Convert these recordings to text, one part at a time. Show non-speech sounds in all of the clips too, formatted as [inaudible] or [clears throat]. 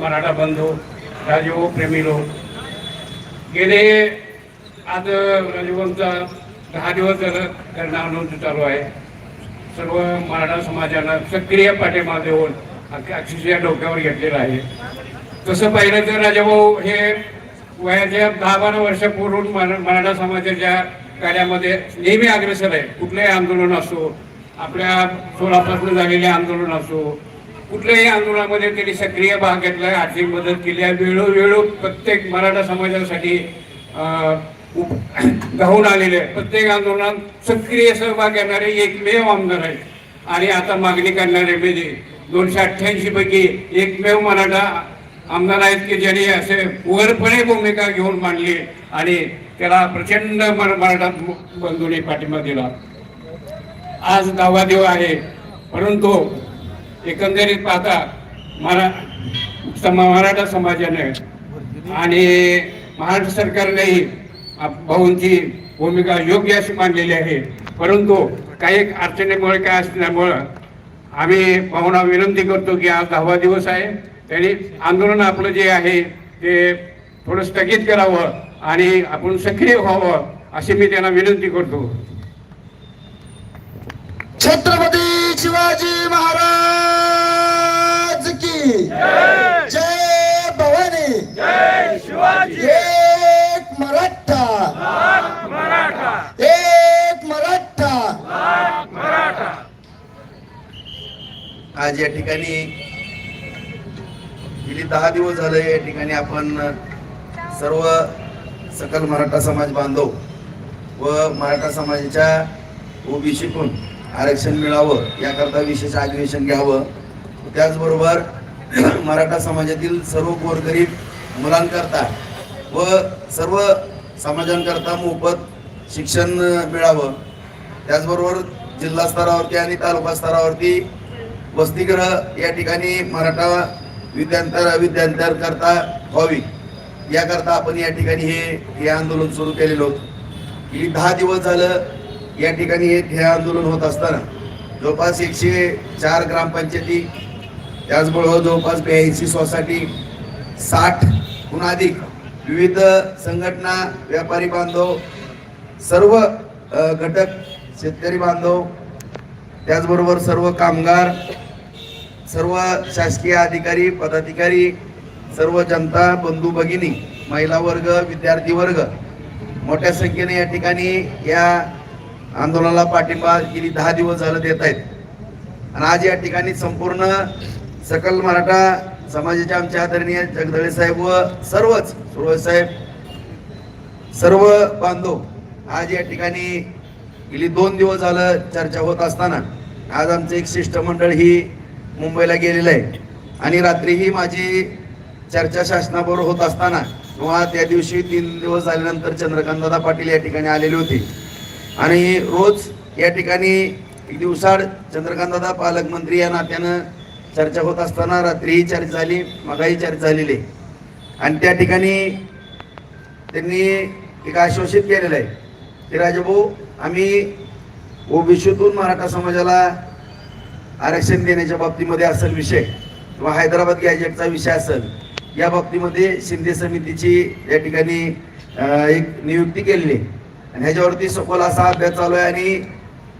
मराठा बंधू राजभाऊ प्रेमी लोक गेले आज राजभाऊंचा दहा दिवस झालं त्यांना आनंद चालू आहे. सर्व मराठा समाजानं सक्रिय पाठिंबा देऊन अक्षरशः डोक्यावर घेतलेलं आहे. तसं पाहिलं तर राजाभाऊ हे वयाच्या दहा बारा वर्षापूर्वी मरा- मराठा समाजाच्या कार्यामध्ये नेहमी अग्रेसर आहे. कुठलंही आंदोलन असो आपल्या सोलापासून झालेले आंदोलन असो कुठल्याही आंदोलनामध्ये त्यांनी सक्रिय भाग घेतलाय आर्थिक मदत केली आहे. वेळोवेळो प्रत्येक मराठा समाजासाठी धावून [coughs] आलेले आहे. प्रत्येक आंदोलनात सक्रिय सहभाग घेणारे एकमेव आमदार आहेत. आणि आता मागणी करणारे म्हणजे दोनशे अठ्ठ्याऐंशी पैकी एकमेव मराठा आमदार आहेत की ज्यांनी असे वरपणे भूमिका घेऊन मांडली आणि त्याला प्रचंड मराठा बंधूंनी पाठिंबा दिला. आज दावादेव दिवस आहे परंतु एकंदरीत पाहता मरा मराठा समाजाने आणि महाराष्ट्र सरकारनेही भाऊंची भूमिका योग्य अशी मानलेली आहे. परंतु काही अडचणीमुळे काय असल्यामुळं आम्ही भाऊना विनंती करतो की आज दहावा दिवस आहे. त्यांनी आंदोलन आपलं जे आहे ते थोडं स्थगित करावं आणि आपण सक्रिय व्हावं अशी मी त्यांना विनंती करतो. छत्रपती शिवाजी महाराज की। जय भवानी। एक मराठा। एक मराठा। आज या ठिकाणी गेली दहा दिवस झाले या ठिकाणी आपण सर्व सकल मराठा समाज बांधव व मराठा समाजाच्या ओबीसीतून आरक्षण मिळावं याकरता विशेष अधिवेशन घ्यावं. त्याचबरोबर [clears throat] मराठा समाजातील सर्व गोरगरीब मुलांकरता व सर्व समाजांकरता मोफत शिक्षण मिळावं. त्याचबरोबर जिल्हा स्तरावरती आणि तालुका स्तरावरती वसतिगृह या ठिकाणी मराठा विद्यांतर विद्यांतरकरता व्हावी. याकरता आपण या ठिकाणी हे हे आंदोलन सुरू केलेलं होतं. दहा दिवस झालं या ठिकाणी हे हे आंदोलन होत असताना जवळपास एकशे चार ग्रामपंचायती त्याचबरोबर जवळपास ब्याऐंशी सोसायटी साठहून अधिक विविध संघटना व्यापारी बांधव सर्व घटक शेतकरी बांधव त्याचबरोबर सर्व कामगार सर्व शासकीय अधिकारी पदाधिकारी सर्व जनता बंधू भगिनी महिला वर्ग विद्यार्थी वर्ग मोठ्या संख्येने या ठिकाणी या आंदोलनाला पाठिंबा गेली दहा दिवस झालं देत आहेत. आणि आज या ठिकाणी संपूर्ण सकल मराठा समाजाच्या आमच्या आदरणीय जगदळे साहेब व सर्वच सुरवत साहेब सर्व बांधव आज या ठिकाणी गेली दोन दिवस झालं चर्चा होत असताना आज आमचं एक शिष्टमंडळ ही मुंबईला गेलेलं आहे. आणि रात्रीही माझी चर्चा शासनाबरोबर होत असताना किंवा त्या दिवशी तीन दिवस झाल्यानंतर चंद्रकांतदादा पाटील या ठिकाणी आलेले होते. आणि रोज या ठिकाणी दिवसाड दिवसाड चंद्रकांतदादा पालकमंत्री या नात्यानं चर्चा होत असताना रात्रीही चर्चा झाली मगाही चर्चा झालेली आहे. आणि त्या ठिकाणी त्यांनी एक आश्वासित केलेलं आहे की राजाभाऊ आम्ही ओबीसीतून मराठा समाजाला आरक्षण देण्याच्या बाबतीमध्ये असेल विषय किंवा हैदराबाद गॅजेटचा विषय असेल या बाबतीमध्ये शिंदे समितीची या ठिकाणी एक नियुक्ती केलेली आहे. आणि ह्याच्यावरती सखोल असा अभ्यास चालू आहे आणि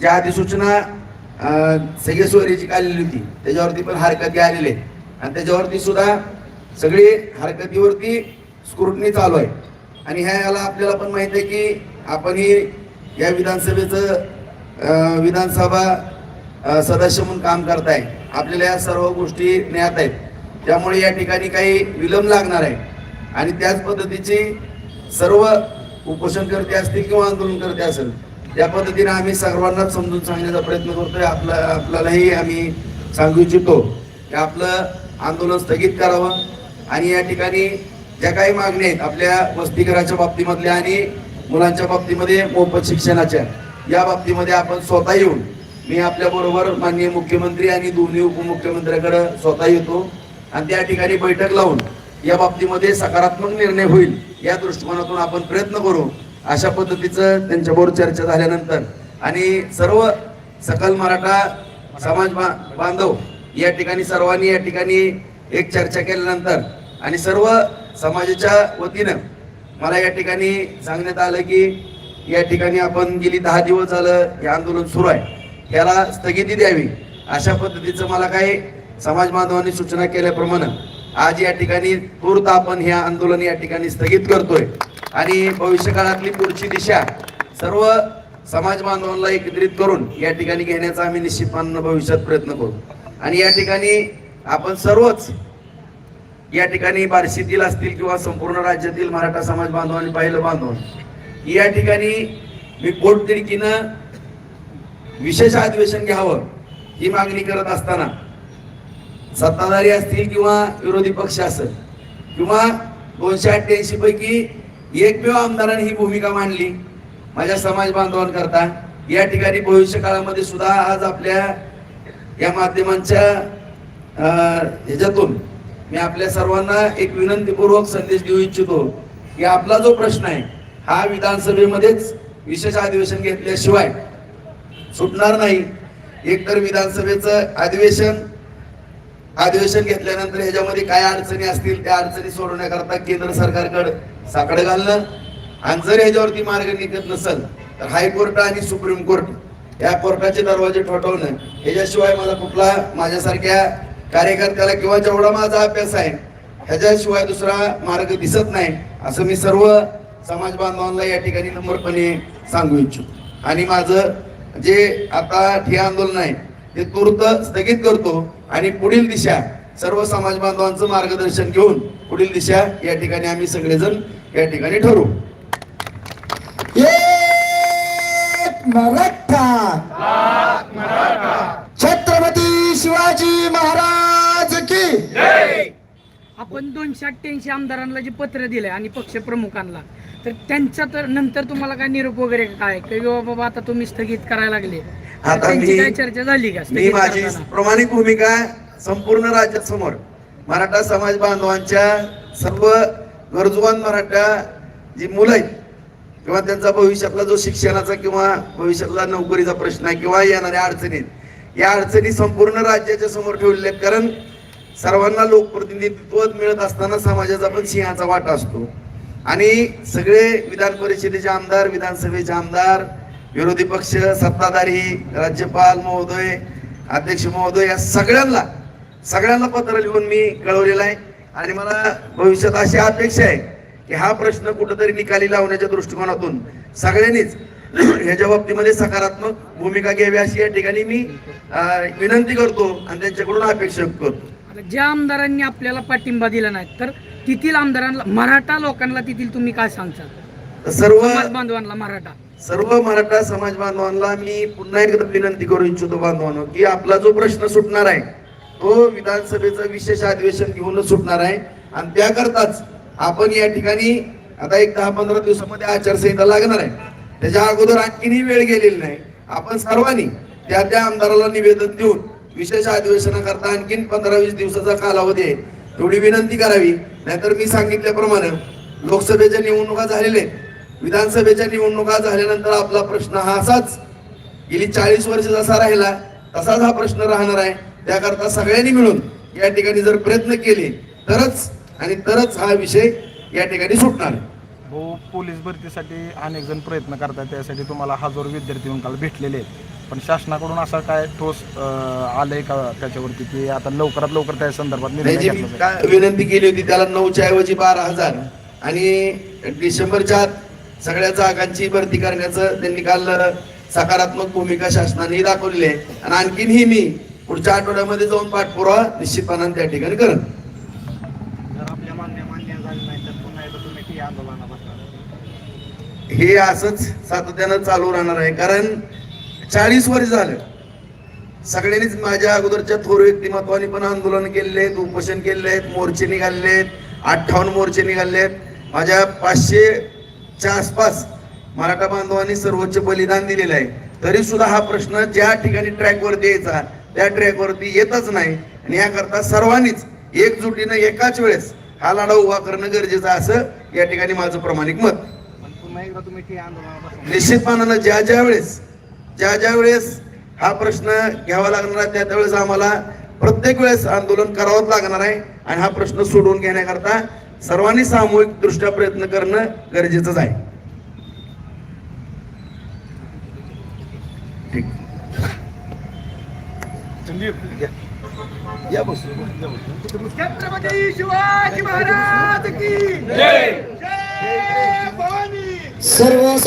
ज्या अधिसूचना सगेश्वरीची काढलेली होती त्याच्यावरती पण हरकती आलेली आहे आणि त्याच्यावरती सुद्धा सगळी हरकतीवरती स्क्रुटनी चालू आहे. आणि ह्या याला आपल्याला पण माहीत आहे की आपण ही या विधानसभेचं विधानसभा सदस्य म्हणून काम करताय. आपल्याला या सर्व गोष्टी ज्ञात आहेत. त्यामुळे या ठिकाणी काही विलंब लागणार आहे. आणि त्याच पद्धतीची सर्व उपोषण करते असतील किंवा आंदोलन करते असेल त्या पद्धतीने आम्ही सर्वांनाच समजून सांगण्याचा प्रयत्न करतोय. आपला आपल्यालाही आम्ही सांगू इच्छितो की आपलं आंदोलन स्थगित करावं आणि या ठिकाणी ज्या काही मागण्या आहेत आपल्या वस्तीघराच्या बाबतीमधल्या आणि मुलांच्या बाबतीमध्ये मोफत शिक्षणाच्या या बाबतीमध्ये आपण स्वतः येऊन मी आपल्या बरोबर माननीय मुख्यमंत्री आणि दोन्ही उपमुख्यमंत्र्याकडे स्वतः येतो आणि त्या ठिकाणी बैठक लावून या बाबतीमध्ये सकारात्मक निर्णय होईल या दृष्टिकोनातून आपण प्रयत्न करू. अशा पद्धतीचं त्यांच्याबरोबर चर्चा झाल्यानंतर. आणि सर्व सकल मराठा समाज बांधव या ठिकाणी सर्वांनी या ठिकाणी एक चर्चा केल्यानंतर आणि सर्व समाजाच्या वतीनं मला या ठिकाणी सांगण्यात आलं की या ठिकाणी आपण गेली दहा दिवस झालं हे आंदोलन सुरू आहे. याला स्थगिती द्यावी. अशा पद्धतीचं मला काही समाज बांधवांनी सूचना केल्याप्रमाणे आज या ठिकाणी तूर्त आपण हे आंदोलन या ठिकाणी स्थगित करतोय. आणि भविष्य काळातली पुढची दिशा सर्व समाज बांधवांना एकत्रित करून या ठिकाणी घेण्याचा आम्ही निश्चितपणे भविष्यात प्रयत्न करू. आणि या ठिकाणी आपण सर्वच या ठिकाणी बार्शीतील असतील किंवा संपूर्ण राज्यातील मराठा समाज बांधवांनी पाहिलं बांधव या ठिकाणी मी पोटतिडकीनं विशेष अधिवेशन घ्यावं ही मागणी करत असताना सत्ताधारी असतील किंवा विरोधी पक्ष असेल किंवा दोनशे अठ्ठ्याऐंशी पैकी एकमेव आमदारांनी ही भूमिका मांडली माझ्या समाज बांधवांकरता या ठिकाणी भविष्य काळामध्ये सुद्धा आज आपल्या या माध्यमांच्या ह्याच्यातून मी आपल्या सर्वांना एक विनंतीपूर्वक संदेश देऊ इच्छितो की आपला जो प्रश्न आहे हा विधानसभेमध्येच विशेष अधिवेशन घेतल्याशिवाय सुटणार नाही. एकतर विधानसभेचं अधिवेशन अधिवेशन घेतल्यानंतर ह्याच्यामध्ये काय अडचणी असतील त्या अडचणी सोडवण्याकरता केंद्र सरकारकडे साकडं घालणं. आणि जर ह्याच्यावरती मार्ग निघत नसेल तर हायकोर्ट आणि सुप्रीम कोर्ट या कोर्टाचे दरवाजे ठोठवणं. ह्याच्याशिवाय मला कुठला माझ्यासारख्या कार्यकर्त्याला किंवा जेवढा माझा अभ्यास आहे ह्याच्याशिवाय दुसरा मार्ग दिसत नाही असं मी सर्व समाज बांधवांना या ठिकाणी नम्रपणे सांगू इच्छितो. आणि माझं जे आता हे आंदोलन आहे ते तूर्त स्थगित करतो आणि पुढील दिशा सर्व समाज बांधवांचं मार्गदर्शन घेऊन पुढील दिशा या ठिकाणी आम्ही सगळेजण या ठिकाणी ठरवू मराठा. छत्रपती शिवाजी महाराज. आपण दोनशे अठ्ठ्याऐंशी आमदारांना जे पत्र दिलंय आणि पक्ष प्रमुखांना तर त्यांच्या तर नंतर तुम्हाला काय निरोप वगैरे काय? की बाबा आता तुम्ही स्थगित करायला लागले. तर आता त्यांची मी- काय चर्चा झाली का मी स्थगित माझी करताना? प्रमाणिक भूमिका संपूर्ण राज्यासमोर मराठा समाज बांधवांच्या सर्व गरजूवान मराठा जी मुलं आहेत किंवा त्यांचा भविष्यातला जो शिक्षणाचा किंवा भविष्यातला नोकरीचा प्रश्न आहे किंवा येणाऱ्या अडचणी आहेत, या अडचणी संपूर्ण राज्याच्या समोर ठेवलेल्या आहेत. कारण सर्वांना लोकप्रतिनिधित्व मिळत असताना समाजाचा पण सिंहाचा वाटा असतो. आणि सगळे विधान परिषदेचे आमदार विधानसभेचे आमदार विरोधी पक्ष सत्ताधारी राज्यपाल महोदय अध्यक्ष महोदय या सगळ्यांना सगळ्यांना पत्र लिहून मी कळवलेलं आहे. आणि मला भविष्यात अशी अपेक्षा आहे की हा प्रश्न कुठंतरी निकाली लावण्याच्या दृष्टिकोनातून सगळ्यांनीच ह्याच्या बाबतीमध्ये सकारात्मक भूमिका घ्यावी अशी या ठिकाणी मी विनंती करतो आणि त्यांच्याकडून अपेक्षा करतो. ज्या आमदारांनी आपल्याला पाठिंबा दिला नाही तर तिथील आमदारांना मराठा लोकांना तिथील तुम्ही काय सांगता? सर्व समाज बांधवांना मराठा. सर्व मराठा समाज बांधवांना मी पुन्हा एकदा विनंती करू इच्छितो बांधवांनो की आपला जो प्रश्न सुटणार आहे तो विधानसभेचं विशेष अधिवेशन घेऊनच सुटणार आहे. आणि त्याकरताच आपण या ठिकाणी आता एक दहा पंधरा दिवसामध्ये आचारसंहिता लागणार आहे. त्याच्या अगोदर आणखीनही वेळ गेलेली नाही. आपण सर्वांनी त्या त्या आमदाराला निवेदन देऊन विशेष अधिवेशनाकरता आणखीन पंधरा वीस दिवसाचा कालावधी आहे. तेवढी विनंती करावी. नाहीतर मी सांगितल्याप्रमाणे लोकसभेच्या निवडणुका झालेल्या आहेत. विधानसभेच्या निवडणुका झाल्यानंतर आपला प्रश्न हा असाच गेली चाळीस वर्ष जसा राहिला तसाच हा प्रश्न राहणार आहे. त्याकरता सगळ्यांनी मिळून या ठिकाणी जर प्रयत्न केले तरच आणि तरच हा विषय या ठिकाणी सुटणार. हो पोलीस भरतीसाठी अनेक जण प्रयत्न करतात. त्यासाठी तुम्हाला हजारो विद्यार्थी येऊन काल भेटलेले आहेत. पण शासनाकडून असं काय ठोस आलंय का त्याच्यावरती? की आता लवकरात लवकर त्या संदर्भात निर्णय त्याची मी घेतला जाईल? काय विनंती केली होती त्याला नऊच्या ऐवजी बारा हजार आणि डिसेंबरच्या आत सगळ्या जागांची भरती करण्याचं त्यांनी काल सकारात्मक भूमिका शासनाने दाखवलेली आहे. आणि आणखीनही मी पुढच्या आठवड्यामध्ये जाऊन पाठपुरावा निश्चितपणाने त्या ठिकाणी करत जर आपल्या मान्य मान्य झालं नाही तर पुन्हा एकदा तुम्ही ती आंदोलनात बसणार. हे असंच सातत्यानं चालू राहणार आहे. कारण चाळीस वर्ष झालं. सगळ्यांनीच माझ्या अगोदरच्या थोर व्यक्तिमत्वाने पण आंदोलन केलेले आहेत उपोषण केलेले आहेत मोर्चे निघाले आहेत अठ्ठावन्न मोर्चे निघाले आहेत माझ्या पाचशेच्या आसपास मराठा बांधवांनी सर्वोच्च बलिदान दिलेलं आहे. तरी सुद्धा हा प्रश्न ज्या ठिकाणी ट्रॅकवरती यायचा त्या ट्रॅकवरती येतच नाही. आणि याकरता सर्वांनीच एकजुटीनं एकाच वेळेस हा लढा उभा करणं गरजेचं असं या ठिकाणी माझं प्रामाणिक मत. निश्चितपणानं ज्या ज्या वेळेस ज्या ज्या वेळेस हा प्रश्न घ्यावा लागणार आहे त्या त्यावेळेस आम्हाला प्रत्येक वेळेस आंदोलन करावंच लागणार आहे आणि हा प्रश्न सोडवून घेण्याकरता सर्वांनी सामूहिक दृष्ट्या प्रयत्न करणं गरजेचंच आहे. ठीक. या बस. छत्रपती शिवाजी महाराज की जय. सर्व समाज